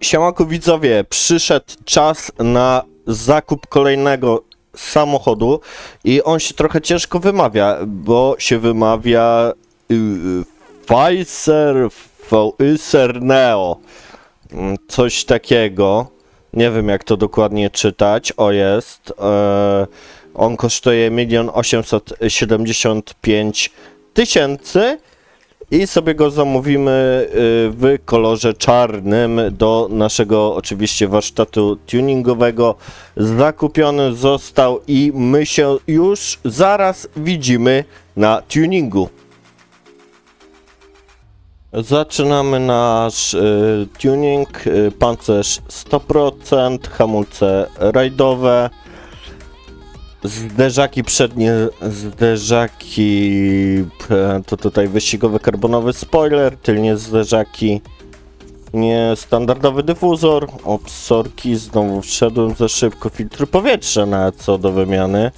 Siemaku widzowie, przyszedł czas na zakup kolejnego samochodu i on się trochę ciężko wymawia, bo się wymawia y, Pfizer Pfizer Neo. Mm, Coś takiego. Nie wiem jak to dokładnie czytać. O jest. E, on kosztuje 1 875 tysięcy. I sobie go zamówimy y, w kolorze czarnym do naszego oczywiście warsztatu tuningowego. Zakupiony został i my się już zaraz widzimy na tuningu. Zaczynamy nasz y, tuning, y, pancerz 100%, hamulce rajdowe, Zderzaki przednie, zderzaki, e, to tutaj wyścigowy karbonowy spoiler, tylnie zderzaki, nie standardowy dyfuzor, obsorki, znowu wszedłem za szybko, filtr powietrza na co do wymiany.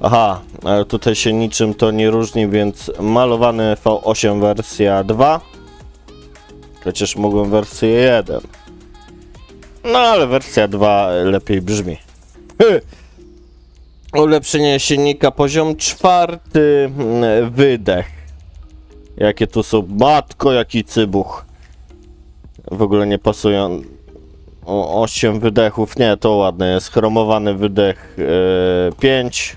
Aha, ale tutaj się niczym to nie różni, więc malowany V8 wersja 2, przecież mogłem wersję 1. No ale wersja 2 lepiej brzmi. Ulepszenie silnika poziom czwarty, mm, wydech. Jakie tu są, matko, jaki cybuch. W ogóle nie pasują. O, 8 wydechów, nie, to ładne jest. Chromowany wydech 5.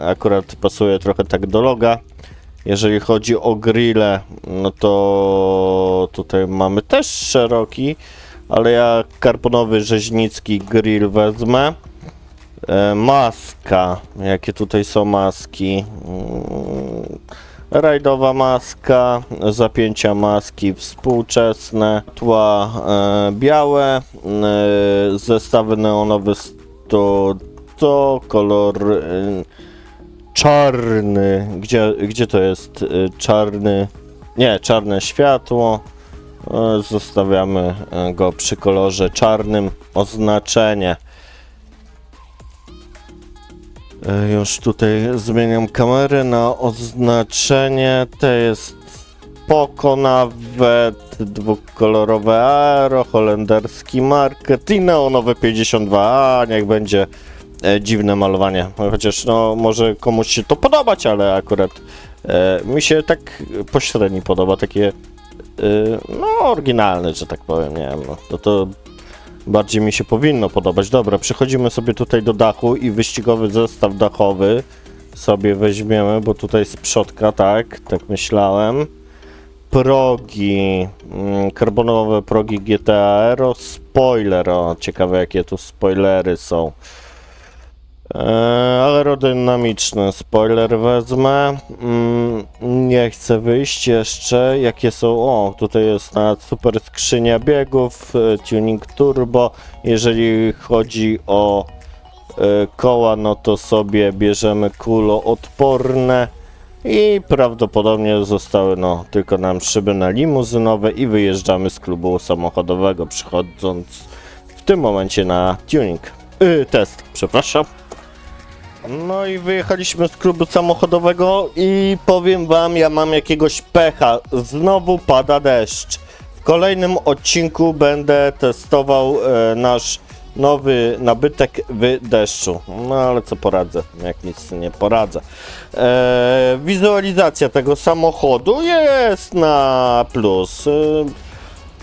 Akurat pasuje trochę tak do loga. Jeżeli chodzi o grille, no to tutaj mamy też szeroki, ale ja karbonowy rzeźnicki grill wezmę. E, maska. Jakie tutaj są maski? Mm, Rajdowa maska, zapięcia maski współczesne, tła e, białe, e, zestawy neonowe to, to kolor czarny. Gdzie, gdzie to jest? Czarny. Nie, czarne światło. Zostawiamy go przy kolorze czarnym. Oznaczenie. E, Już tutaj zmieniam kamerę na oznaczenie. To jest spoko nawet. Dwukolorowe aero, holenderski market i neonowe 52. A niech będzie e, dziwne malowanie. Chociaż no może komuś się to podobać, ale akurat e, mi się tak pośredni podoba. Takie e, no oryginalne, że tak powiem. Nie wiem. No, to, to bardziej mi się powinno podobać. Dobra, przechodzimy sobie tutaj do dachu i wyścigowy zestaw dachowy sobie weźmiemy, bo tutaj z przodka, tak, tak myślałem. Progi, mm, karbonowe progi GTA Aero, spoiler, o, ciekawe jakie tu spoilery są. Eee, aerodynamiczny spoiler wezmę. Mm, nie chcę wyjść jeszcze. Jakie są? O, tutaj jest na super skrzynia biegów, e, tuning turbo. Jeżeli chodzi o e, koła, no to sobie bierzemy kuloodporne. I prawdopodobnie zostały no tylko nam szyby na limuzynowe i wyjeżdżamy z klubu samochodowego, przychodząc w tym momencie na tuning. Yy, test, przepraszam. No i wyjechaliśmy z klubu samochodowego i powiem wam, ja mam jakiegoś pecha. Znowu pada deszcz. W kolejnym odcinku będę testował e, nasz nowy nabytek w deszczu. No ale co poradzę, jak nic nie poradzę. E, wizualizacja tego samochodu jest na plus. E,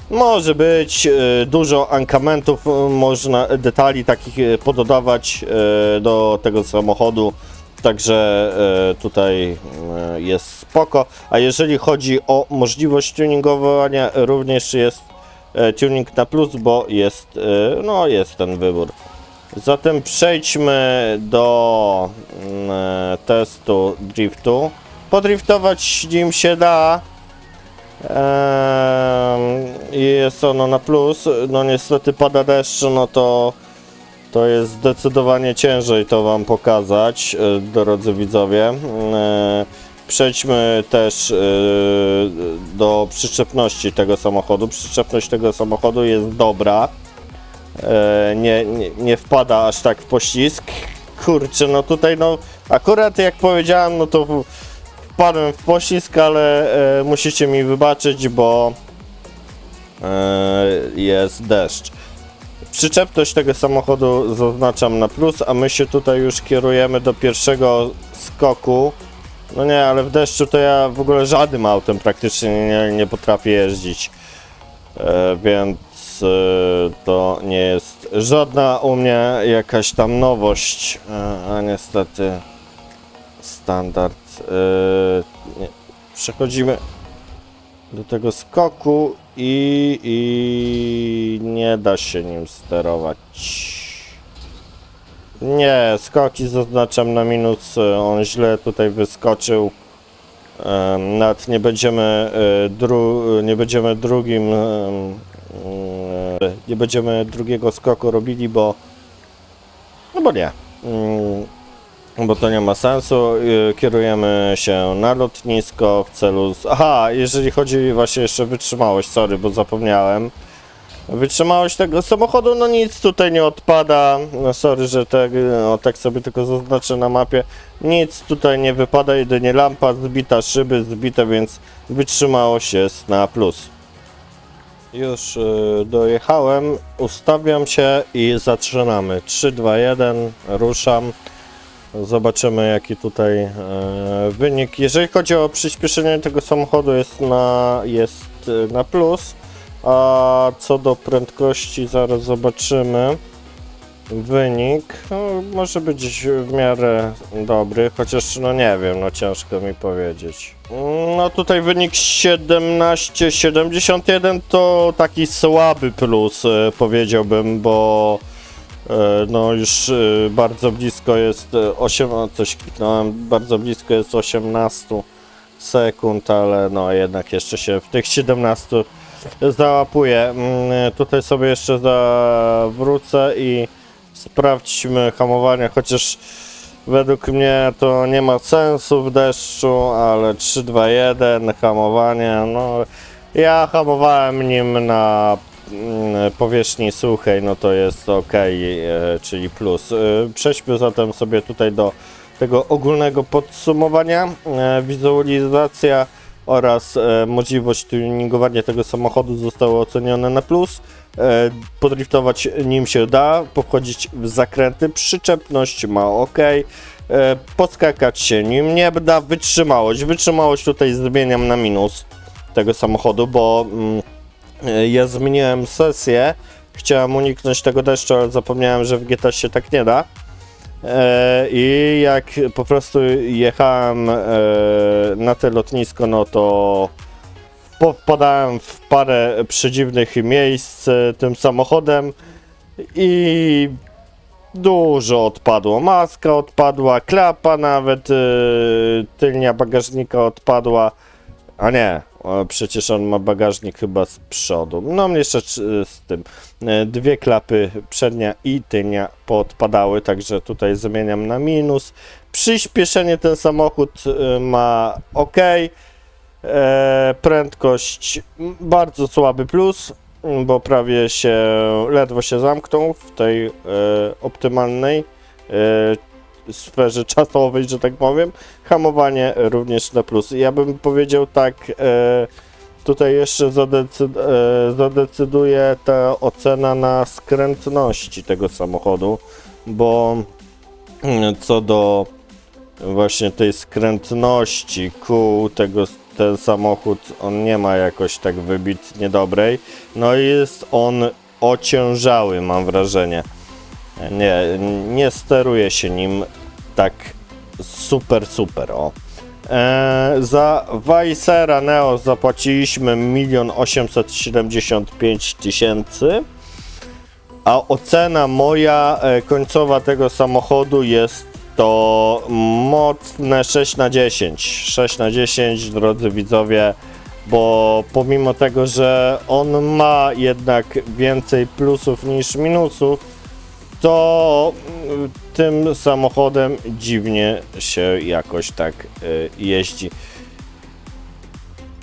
może być e, dużo ankamentów, e, można detali takich e, pododawać do tego samochodu. Także tutaj jest spoko. A jeżeli chodzi o możliwość tuningowania, również jest tuning na plus, bo jest, no, jest ten wybór. Zatem przejdźmy do mm, testu driftu. Podriftować nim się da. Ehm, i jest ono na plus. No niestety pada deszcz, no to to jest zdecydowanie ciężej to wam pokazać, e, drodzy widzowie. E, Przejdźmy też e, do przyczepności tego samochodu. Przyczepność tego samochodu jest dobra. Nie, nie, nie wpada aż tak w poślizg. Kurczę, no tutaj no akurat jak powiedziałem, no to wpadłem w poślizg, ale e, musicie mi wybaczyć, bo e, jest deszcz. Przyczepność tego samochodu zaznaczam na plus, a my się tutaj już kierujemy do pierwszego skoku. No nie, ale w deszczu to ja w ogóle żadnym autem praktycznie nie, nie potrafię jeździć. E, więc e, to nie jest żadna u mnie jakaś tam nowość, e, a niestety standard. E. Przechodzimy do tego skoku i, i nie da się nim sterować. Nie, skoki zaznaczam na minus, e, on źle tutaj wyskoczył. E, Nawet nie będziemy, dru, nie będziemy drugim, nie będziemy drugiego skoku robili, bo, no bo nie. Bo to nie ma sensu. Y, Kierujemy się na lotnisko w celu. Z... Aha, jeżeli chodzi właśnie jeszcze wytrzymałość, sorry, bo zapomniałem. Wytrzymałość tego samochodu, no nic tutaj nie odpada. No sorry, że tak, no, tak sobie tylko zaznaczę na mapie. Nic tutaj nie wypada, jedynie lampa zbita, szyby zbite, więc wytrzymałość jest na plus. Już y, dojechałem, ustawiam się i zaczynamy. 3, 2, 1, ruszam. Zobaczymy jaki tutaj e, wynik. Jeżeli chodzi o przyspieszenie tego samochodu jest na, jest e, na plus, a co do prędkości zaraz zobaczymy. Wynik no, może być w miarę dobry, chociaż no nie wiem, no ciężko mi powiedzieć. No tutaj wynik 17,71 to taki słaby plus e, powiedziałbym, bo No już e, bardzo blisko jest e, 8, o, coś kliknąłem, bardzo blisko jest 18 sekund, ale no jednak jeszcze się w tych 17 załapuje. Mm, Tutaj sobie jeszcze zawrócę i sprawdźmy hamowanie, chociaż według mnie to nie ma sensu w deszczu, ale 3, 2, 1 hamowanie, no ja hamowałem nim na powierzchni suchej, no to jest ok, e, czyli plus. E, Przejdźmy zatem sobie tutaj do tego ogólnego podsumowania. E, Wizualizacja oraz możliwość tuningowania tego samochodu zostały ocenione na plus. Podriftować nim się da, pochodzić w zakręty, przyczepność ma ok. Podskakać się nim nie da, wytrzymałość. Wytrzymałość tutaj zmieniam na minus tego samochodu, bo mm, ja zmieniłem sesję. Chciałem uniknąć tego deszczu, ale zapomniałem, że w GTA się tak nie da. E, I jak po prostu jechałem e, na te lotnisko, no to popadałem w parę przedziwnych miejsc e, tym samochodem i dużo odpadło. Maska odpadła, klapa nawet, e, tylnia bagażnika odpadła. A nie, przecież on ma bagażnik chyba z przodu. No mniejsza z tym. E, Dwie klapy przednia i tylnia podpadały, także tutaj zmieniam na minus. Przyspieszenie ten samochód e, ma ok. E, prędkość bardzo słaby plus, bo prawie się, ledwo się zamknął w tej optymalnej sferze czasowej, że tak powiem. Hamowanie również na plus. Ja bym powiedział tak, e, tutaj jeszcze zadecyd, e, zadecyduje ta ocena na skrętności tego samochodu, bo mm, co do właśnie tej skrętności kół tego ten samochód on nie ma jakoś tak wybitnie dobrej no i jest on ociężały mam wrażenie nie, nie steruje się nim tak super super o e, za Weissera Neo zapłaciliśmy 1 875 tysięcy a ocena moja e, końcowa tego samochodu jest to mocne 6 na 10. 6 na 10, drodzy widzowie, bo pomimo tego, że on ma jednak więcej plusów niż minusów, to mm, tym samochodem dziwnie się jakoś tak y, jeździ.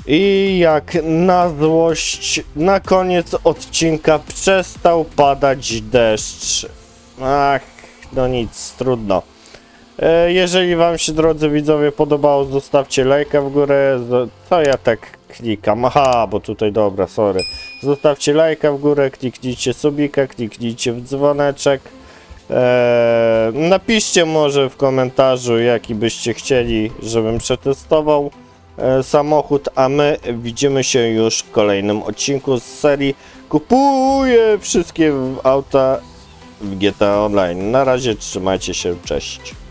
I jak na złość, na koniec odcinka przestał padać deszcz. Ach, no nic, trudno. E, Jeżeli Wam się, drodzy widzowie, podobało, zostawcie lajka w górę. Co ja tak klikam. Aha, bo tutaj dobra, sorry. Zostawcie lajka w górę, kliknijcie subika, kliknijcie w dzwoneczek. Eee, napiszcie może w komentarzu, jaki byście chcieli, żebym przetestował e, samochód, a my widzimy się już w kolejnym odcinku z serii Kupuję wszystkie auta w GTA Online. Na razie trzymajcie się, cześć.